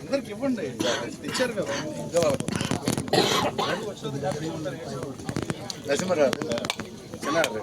అందరికి ఇవ్వండి ఇచ్చారు కదా నరసింహారావు చిన్నారు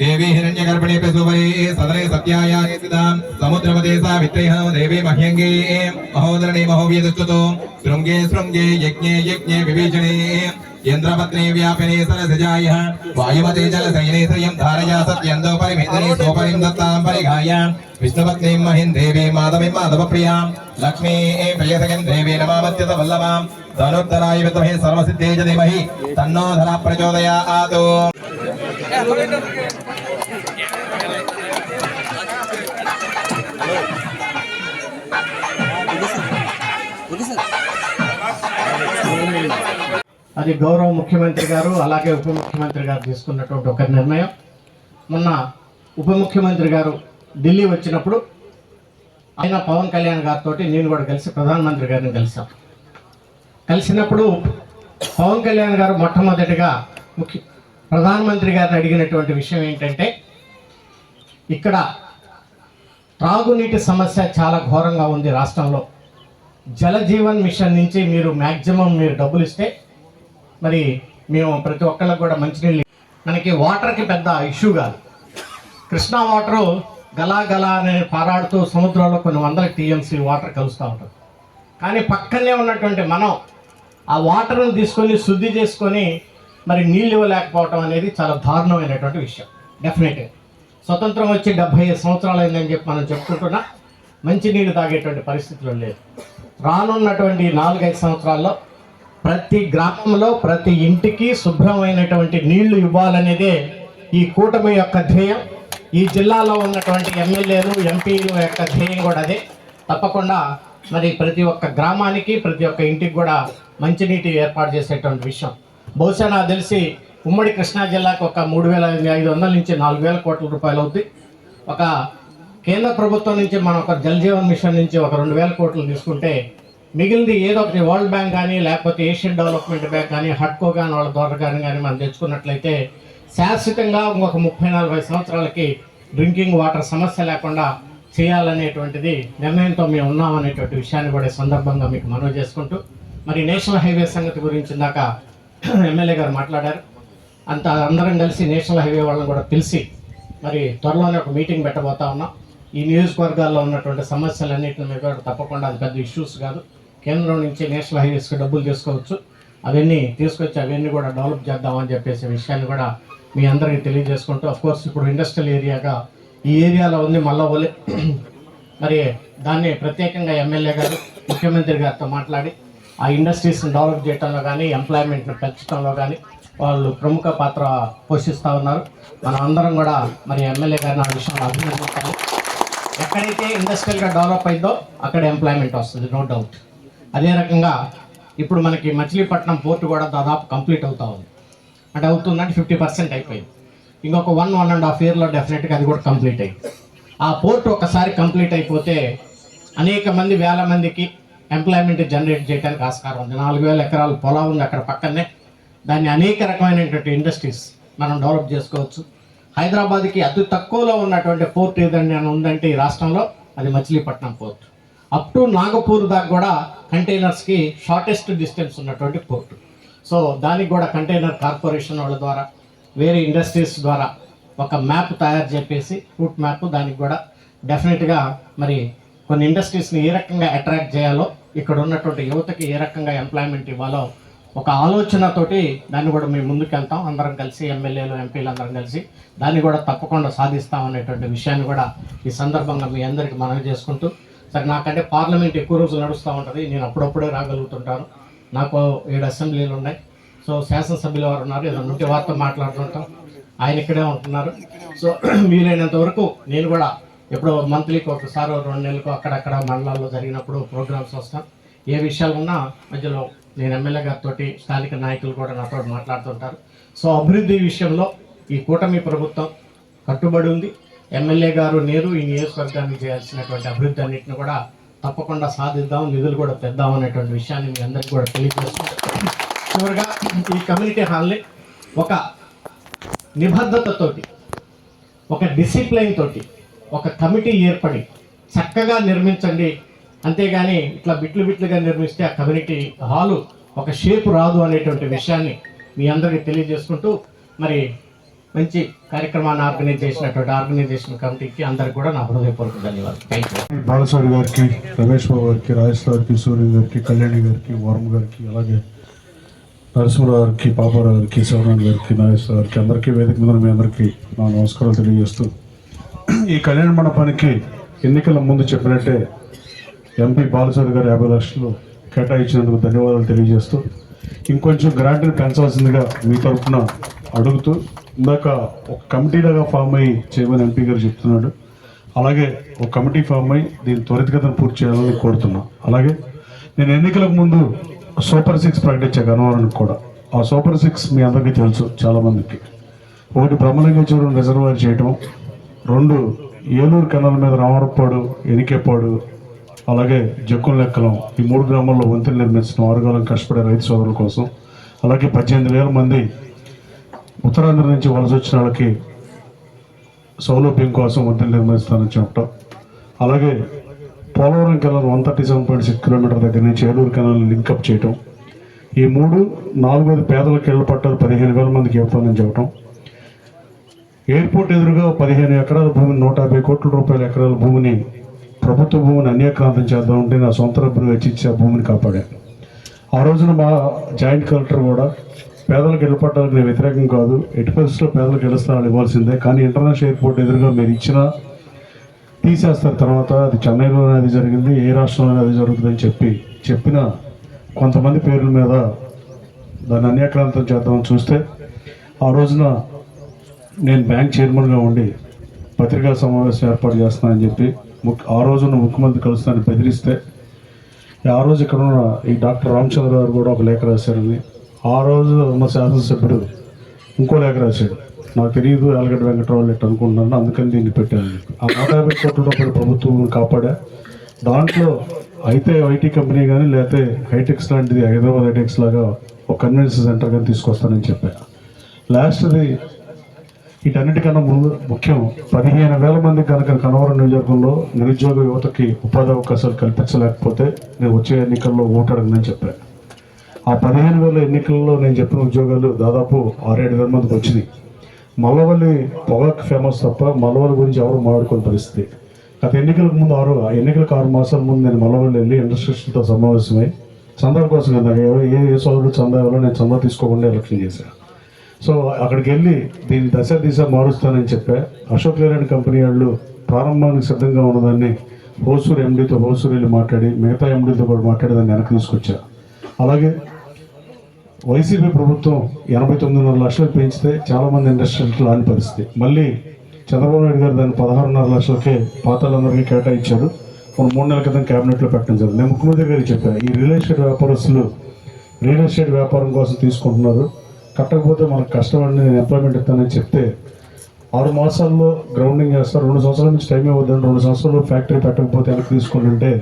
देवी हिरण्य गर्भणे प्रसुभये सदरे सत्यायागे सिद्धां समुद्रपदेशा वित्तैः देवी मह्यङ्गे महोदरणे महोव्यदच्युतो श्रृंगे श्रृंगे यज्ञे यज्ञे विभीषणे यन्द्रपत्नी व्यापिने सरसजायः वायुमते जलसैने श्रियं धारया सत्यन्दो परिमेदने सोपरिं दत्तां परिघाय। विष्णुपत्नीं महिं देवी माधवीं माधवप्रियाँ लक्ष्मी प्रियसखिं देवी नमामत्यत वल्लभां। धनुर्धराय विद्महे सर्वसिद्धे च धीमहि तन्नो धरा प्रचोदयात्। అది గౌరవ ముఖ్యమంత్రి గారు అలాగే ఉప ముఖ్యమంత్రి గారు తీసుకున్నటువంటి ఒక నిర్ణయం. మొన్న ఉప ముఖ్యమంత్రి గారు ఢిల్లీ వచ్చినప్పుడు ఆయన పవన్ కళ్యాణ్ గారితో నేను కూడా కలిసి ప్రధానమంత్రి గారిని కలిసాం. కలిసినప్పుడు పవన్ కళ్యాణ్ గారు మొట్టమొదటిగా ముఖ్య ప్రధానమంత్రి గారిని అడిగినటువంటి విషయం ఏంటంటే ఇక్కడ త్రాగునీటి సమస్య చాలా ఘోరంగా ఉంది రాష్ట్రంలో. జలజీవన్ మిషన్ నుంచి మీరు మ్యాక్సిమం మీరు డబ్బులు ఇస్తే మరి మేము ప్రతి ఒక్కళ్ళకి కూడా మంచినీళ్ళు మనకి వాటర్కి పెద్ద ఇష్యూ కాదు. కృష్ణా వాటరు గలా గలా అనే పారాడుతూ సముద్రంలో కొన్ని వందల టీఎంసీ వాటర్ కలుస్తూ ఉంటుంది. కానీ పక్కనే ఉన్నటువంటి మనం ఆ వాటర్ను తీసుకొని శుద్ధి చేసుకొని మరి నీళ్ళు ఇవ్వలేకపోవటం అనేది చాలా దారుణమైనటువంటి విషయం. డెఫినెట్గా స్వతంత్రం వచ్చి డెబ్బై ఐదు సంవత్సరాలు అయిందని చెప్పి మనం చెప్పుకుంటున్నా మంచి నీళ్ళు తాగేటువంటి పరిస్థితులు లేదు. రానున్నటువంటి నాలుగైదు సంవత్సరాల్లో ప్రతి గ్రామంలో ప్రతి ఇంటికి శుభ్రమైనటువంటి నీళ్ళు ఇవ్వాలనేదే ఈ కూటమి యొక్క ధ్యేయం. ఈ జిల్లాలో ఉన్నటువంటి ఎమ్మెల్యేలు ఎంపీలు యొక్క ధ్యేయం కూడా అదే. తప్పకుండా మరి ప్రతి ఒక్క గ్రామానికి ప్రతి ఒక్క ఇంటికి కూడా మంచినీటి ఏర్పాటు చేసేటువంటి విషయం. బహుశా నాకు తెలిసి ఉమ్మడి కృష్ణా జిల్లాకు ఒక మూడు వేల ఐదు వందల నుంచి నాలుగు వేల కోట్ల రూపాయలు అవుతుంది ఒక కేంద్ర ప్రభుత్వం నుంచి మనం ఒక జల్ జీవన్ మిషన్ నుంచి ఒక రెండు వేల కోట్లు తీసుకుంటే మిగిలింది ఏదో ఒకటి వరల్డ్ బ్యాంక్ కానీ లేకపోతే ఏషియన్ డెవలప్మెంట్ బ్యాంక్ కానీ హట్కో కానీ వాళ్ళ ద్వారా కానీ కానీ మనం తెచ్చుకున్నట్లయితే శాశ్వతంగా ఇంకొక ముప్పై నలభై సంవత్సరాలకి డ్రింకింగ్ వాటర్ సమస్య లేకుండా చేయాలనేటువంటిది నిర్ణయంతో మేము ఉన్నామనేటువంటి విషయాన్ని కూడా సందర్భంగా మీకు మనవి చేసుకుంటూ మరి నేషనల్ హైవే సంగతి గురించి ఇందాక ఎమ్మెల్యే గారు మాట్లాడారు. అంత అందరం కలిసి నేషనల్ హైవే వాళ్ళని కూడా పిలిచి మరి త్వరలోనే ఒక మీటింగ్ పెట్టబోతా ఉన్నాం. ఈ నియోజకవర్గాల్లో ఉన్నటువంటి సమస్యలన్నింటిని మీద కూడా తప్పకుండా అది పెద్ద ఇష్యూస్ కాదు. కేంద్రం నుంచి నేషనల్ హైవేస్కి డబ్బులు తీసుకోవచ్చు. అవన్నీ తీసుకొచ్చి అవన్నీ కూడా డెవలప్ చేద్దామని చెప్పేసి విషయాన్ని కూడా మీ అందరికీ తెలియజేసుకుంటూ అఫ్ కోర్స్ ఇప్పుడు ఇండస్ట్రియల్ ఏరియాగా ఈ ఏరియాలో ఉంది మల్లవల్లి. మరి దాన్ని ప్రత్యేకంగా ఎమ్మెల్యే గారు ముఖ్యమంత్రి గారితో మాట్లాడి ఆ ఇండస్ట్రీస్ని డెవలప్ చేయడంలో కానీ ఎంప్లాయ్మెంట్ని పెంచడంలో కానీ వాళ్ళు ప్రముఖ పాత్ర పోషిస్తూ ఉన్నారు. మనం అందరం కూడా మరి ఎమ్మెల్యే గారిని ఆ విషయంలో అభినందించాలి. ఎక్కడైతే ఇండస్ట్రియల్గా డెవలప్ అయిందో అక్కడ ఎంప్లాయ్మెంట్ వస్తుంది నో డౌట్ అదే రకంగా ఇప్పుడు మనకి మచిలీపట్నం పోర్ట్ కూడా దాదాపు కంప్లీట్ అవుతా ఉంది. అంటే అవుతుందంటే ఫిఫ్టీ పర్సెంట్ అయిపోయింది. ఇంకొక వన్ వన్ అండ్ హాఫ్ ఇయర్లో డెఫినెట్గా అది కూడా కంప్లీట్ అయింది ఆ పోర్ట్ ఒకసారి కంప్లీట్ అయిపోతే అనేక మంది వేల మందికి ఎంప్లాయ్మెంట్ జనరేట్ చేయడానికి ఆస్కారం ఉంది. నాలుగు వేల ఎకరాల పొలం ఉంది అక్కడ పక్కనే. దాన్ని అనేక రకమైనటువంటి ఇండస్ట్రీస్ మనం డెవలప్ చేసుకోవచ్చు. హైదరాబాద్కి అతి తక్కువలో ఉన్నటువంటి పోర్ట్ ఏదైనా ఉందంటే ఈ రాష్ట్రంలో అది Machilipatnam port. Up to Nagpur దాకా కూడా కంటైనర్స్కి షార్టెస్ట్ డిస్టెన్స్ ఉన్నటువంటి పోర్ట్ సో దానికి కూడా కంటైనర్ కార్పొరేషన్ వాళ్ళ ద్వారా వేరే ఇండస్ట్రీస్ ద్వారా ఒక మ్యాప్ తయారు చేపేసి రూట్ మ్యాప్ దానికి కూడా డెఫినెట్గా మరి కొన్ని ఇండస్ట్రీస్ని ఏ రకంగా అట్రాక్ట్ చేయాలో ఇక్కడ ఉన్నటువంటి యువతకి ఏ రకంగా ఎంప్లాయ్మెంట్ ఇవ్వాలో ఒక ఆలోచనతోటి దాన్ని కూడా మేము ముందుకెళ్తాం. అందరం కలిసి ఎమ్మెల్యేలు ఎంపీలు అందరం కలిసి దాన్ని కూడా తప్పకుండా సాధిస్తాం అనేటువంటి విషయాన్ని కూడా ఈ సందర్భంగా మీ అందరికీ మనవి చేసుకుంటూ సరే నాకంటే పార్లమెంట్ ఎక్కువ రోజులు నడుస్తూ ఉంటుంది. నేను అప్పుడప్పుడే రాగలుగుతుంటాను. నాకు ఏడు అసెంబ్లీలు ఉన్నాయి. సో శాసనసభ్యుల వారు ఉన్నారు. ఏదైనా నుండి వార్త మాట్లాడుతుంటాం. ఆయన ఇక్కడే ఉంటున్నారు. సో వీలైనంత వరకు నేను కూడా ఎప్పుడో మంత్లీకి ఒకసారి రెండు నెలలకు అక్కడక్కడ మండలాల్లో జరిగినప్పుడు ప్రోగ్రామ్స్ వస్తాను ఏ విషయాలు ఉన్నా మధ్యలో నేను ఎమ్మెల్యే గారితో స్థానిక నాయకులు కూడా నాతో మాట్లాడుతుంటారు. సో అభివృద్ధి విషయంలో ఈ కూటమి ప్రభుత్వం కట్టుబడి ఉంది. ఎమ్మెల్యే గారు నేరు ఈ నియోజకవర్గానికి చేయాల్సినటువంటి అభివృద్ధి అన్నింటిని కూడా తప్పకుండా సాధిద్దాం నిధులు కూడా తెద్దాం అనేటువంటి విషయాన్ని మీ అందరికీ కూడా తెలియజేస్తున్నాం. చివరిగా ఈ కమ్యూనిటీ హాల్ని ఒక నిబద్ధతతోటి ఒక డిసిప్లైన్ తోటి ఒక కమిటీ ఏర్పడి చక్కగా నిర్మించండి. అంతేగాని ఇట్లా బిట్లు బిట్లుగా నిర్మిస్తే ఆ కమ్యూనిటీ హాలు ఒక షేప్ రాదు అనేటువంటి విషయాన్ని మీ అందరికీ తెలియజేసుకుంటూ మరి మంచి కార్యక్రమాన్ని ఆర్గనైజ్ చేసినటువంటి ఆర్గనైజేషన్ కమిటీకి అందరికి కూడా నా హృదయపూర్వక ధన్యవాదాలు. థ్యాంక్ యూ గారికి రమేష్ బాబు గారికి రాజేష్ గారికి సూర్య గారికి కళ్యాణి గారికి వరం గారికి అలాగే నరసింహరావు గారికి పాపారావు గారికి శివరాణ్ గారికి నాగేశ్వర గారికి అందరికీ వేదిక మీద మీ అందరికీ నా నమస్కారాలు తెలియజేస్తూ ఈ కళ్యాణ మండపానికి ఎన్నికల ముందు చెప్పినట్టే ఎంపీ బాలసారి గారు యాభై లక్షలు కేటాయించినందుకు ధన్యవాదాలు తెలియజేస్తూ ఇంకొంచెం గ్రాంట్ని పెంచవలసిందిగా మీ తరఫున అడుగుతూ ఇందాక ఒక కమిటీలాగా ఫామ్ అయ్యి చేయమని ఎంపీ గారు చెప్తున్నాడు. అలాగే ఒక కమిటీ ఫామ్ అయ్యి దీన్ని త్వరితగతను పూర్తి చేయాలని కోరుతున్నా. అలాగే నేను ఎన్నికలకు ముందు సూపర్ సిక్స్ ప్రకటించా గన్నవరానికి కూడా. ఆ సూపర్ సిక్స్ మీ అందరికీ తెలుసు చాలామందికి. ఒకటి బ్రహ్మలింగేశ్వరం రిజర్వాయర్ చేయటం. రెండు ఏలూరు కెనాల్ మీద రామరపాడు ఎనికేపాడు అలాగే జక్కుల లెక్కలం. ఈ మూడు గ్రామాల్లో వంతెన నిర్మించడం ఆరుగాలం కష్టపడే రైతు సోదరుల కోసం. అలాగే పద్దెనిమిది వేల మంది ఉత్తరాంధ్ర నుంచి వలస వచ్చిన వాళ్ళకి సౌలభ్యం కోసం వంతెన నిర్మిస్తానని చెప్పటం. అలాగే Polavaram canal one thirty seven point six kilometer దగ్గర నుంచి ఏలూరు కెనాల్ లింకప్ చేయటం. ఈ మూడు నాలుగోది పేదలకు ఇళ్ళ పట్టాలు పదిహేను వేల మందికి ఇవ్వతానని చెప్పటం. ఎయిర్పోర్ట్ ఎదురుగా పదిహేను ఎకరాల భూమిని నూట యాభై కోట్ల రూపాయల ఎకరాల భూమిని ప్రభుత్వ భూమిని అన్యాక్రాంతం చేద్దామంటే నా సొంత డబ్బులు వెచ్చించి ఆ భూమిని కాపాడాను. ఆ రోజున మా జాయింట్ కలెక్టర్ కూడా పేదలకు ఇళ్ళ నేను వ్యతిరేకం కాదు. ఎట్టి పరిస్థితుల్లో పేదలకు ఇళ్ళ స్థలాలు ఇవ్వాల్సిందే. కానీ ఇంటర్నేషనల్ ఎయిర్పోర్ట్ ఎదురుగా మీరు ఇచ్చినా తీసేస్తారు తర్వాత అది చెన్నైలోనే అది జరిగింది ఏ రాష్ట్రంలోనే అది జరుగుతుందని చెప్పి చెప్పిన కొంతమంది పేర్ల మీద దాన్ని అన్యాక్రాంతం చేద్దామని చూస్తే ఆ రోజున నేను బ్యాంక్ చైర్మన్గా ఉండి పత్రికా సమావేశం ఏర్పాటు చేస్తున్నానని చెప్పి ముఖ్య ఆ రోజున ముఖ్యమంత్రి కలుస్తానని బెదిరిస్తే ఆ రోజు ఇక్కడ ఉన్న ఈ డాక్టర్ రామచంద్ర గారు కూడా ఒక లేఖ రాశారని ఆ రోజు మా శాసనసభ్యుడు ఇంకో లేఖ రాశాడు. నాకు తెలియదు ఆలగడ్డ వెంకటరావు లెట్ అనుకుంటున్నాను అందుకని దీన్ని పెట్టాను. ఆ నూట యాభై కోట్ల రూపాయల ప్రభుత్వం కాపాడా? దాంట్లో అయితే ఐటీ కంపెనీ కానీ లేకపోతే హైటెక్స్ లాంటిది హైదరాబాద్ హైటెక్స్ లాగా ఒక కన్వెన్షన్ సెంటర్ కానీ తీసుకొస్తానని చెప్పాను లాస్ట్ది వీటన్నిటికన్నా ముందు ముఖ్యం పదిహేను వేల మంది కనుక కనవరం నియోజకవర్గంలో నిరుద్యోగ యువతకి ఉపాధి అవకాశాలు కల్పించలేకపోతే నేను వచ్చే ఎన్నికల్లో ఓటాడనని చెప్పాను ఆ పదిహేను వేల ఎన్నికల్లో నేను చెప్పిన ఉద్యోగాలు దాదాపు ఆరేడు వేల మందికి వచ్చినాయి. మల్లవల్లి పొగాకు ఫేమస్ తప్ప మల్లవల్లి గురించి ఎవరు మాట్లాడుకునే పరిస్థితి. గత ఎన్నికలకు ముందు ఆరు ఎన్నికలకు ఆరు మాసాల ముందు నేను మల్లవల్లి వెళ్ళి ఇండస్ట్రీస్తో సమావేశమై చందా కోసం కదా ఏ ఏ సోదరుడు చందా ఇవ్వాలో నేను చందా తీసుకోకుండా ఎలక్షన్ చేశాను సో అక్కడికి వెళ్ళి దీని దశ దిశ మారుస్తానని చెప్పా. అశోక్ లేలాండ్ కంపెనీ వాళ్ళు ప్రారంభానికి సిద్ధంగా ఉన్నదాన్ని హోసూర్ ఎండీతో హోసూర్ వెళ్ళి మాట్లాడి మిగతా ఎండీతో కూడా మాట్లాడి దాన్ని వెనక్కి తీసుకొచ్చా. అలాగే వైసీపీ ప్రభుత్వం ఎనభై తొమ్మిదిన్నర లక్షలు పెంచితే చాలామంది ఇండస్ట్రియల్ లాని పరిస్థితి. మళ్ళీ చంద్రబాబు నాయుడు గారు దాన్ని పదహారున్నర లక్షలకే పాతాలందరికీ కేటాయించారు మనం మూడు నెలల క్రితం క్యాబినెట్లో పెట్టడం జరిగింది. నేను ముఖ్యమంత్రి గారికి చెప్పాను ఈ రియల్ ఎస్టేట్ వ్యాపారస్తులు రియల్ ఎస్టేట్ వ్యాపారం కోసం తీసుకుంటున్నారు. కట్టకపోతే మనకు కష్టం నేను ఎంప్లాయ్మెంట్ ఇస్తానని చెప్తే ఆరు మాసాల్లో గ్రౌండింగ్ చేస్తారు. రెండు సంవత్సరాల నుంచి టైం ఇవ్వద్దని రెండు సంవత్సరాలు ఫ్యాక్టరీ పెట్టకపోతే వెనక్కి తీసుకుంటుంటే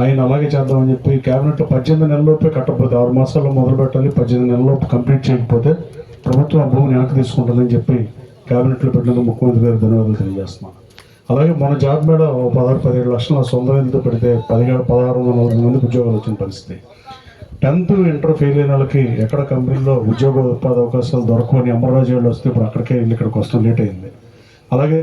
ఆయన అలాగే చేద్దామని చెప్పి క్యాబినెట్లో పద్దెనిమిది నెలల్లోపే కట్టకపోతే ఆరు మాసాల్లో మొదలు పెట్టాలి పద్దెనిమిది నెలల్లోపు కంప్లీట్ చేయకపోతే ప్రభుత్వం ఆ భూమిని వెనక్కి తీసుకుంటుందని చెప్పి క్యాబినెట్లో పెట్టినందుకు ముఖ్యమంత్రి గారు ధన్యవాదాలు తెలియజేస్తున్నాను. అలాగే మన జాబ్ మీద పదహారు పదిహేడు లక్షల సొంత వేలతో పెడితే పదిహేడు పదహారు వందల నలభై మందికి ఉద్యోగాలు వచ్చిన పరిస్థితి. టెన్త్ ఇంటర్ ఫెయిల్ అయిన వాళ్ళకి ఎక్కడ కంపెనీలో ఉద్యోగ ఉపాధి అవకాశాలు దొరకవని అమర్రాజు వాళ్ళు వస్తే ఇప్పుడు అక్కడికే వెళ్ళి ఇక్కడికి వస్తాం లేట్ అయింది. అలాగే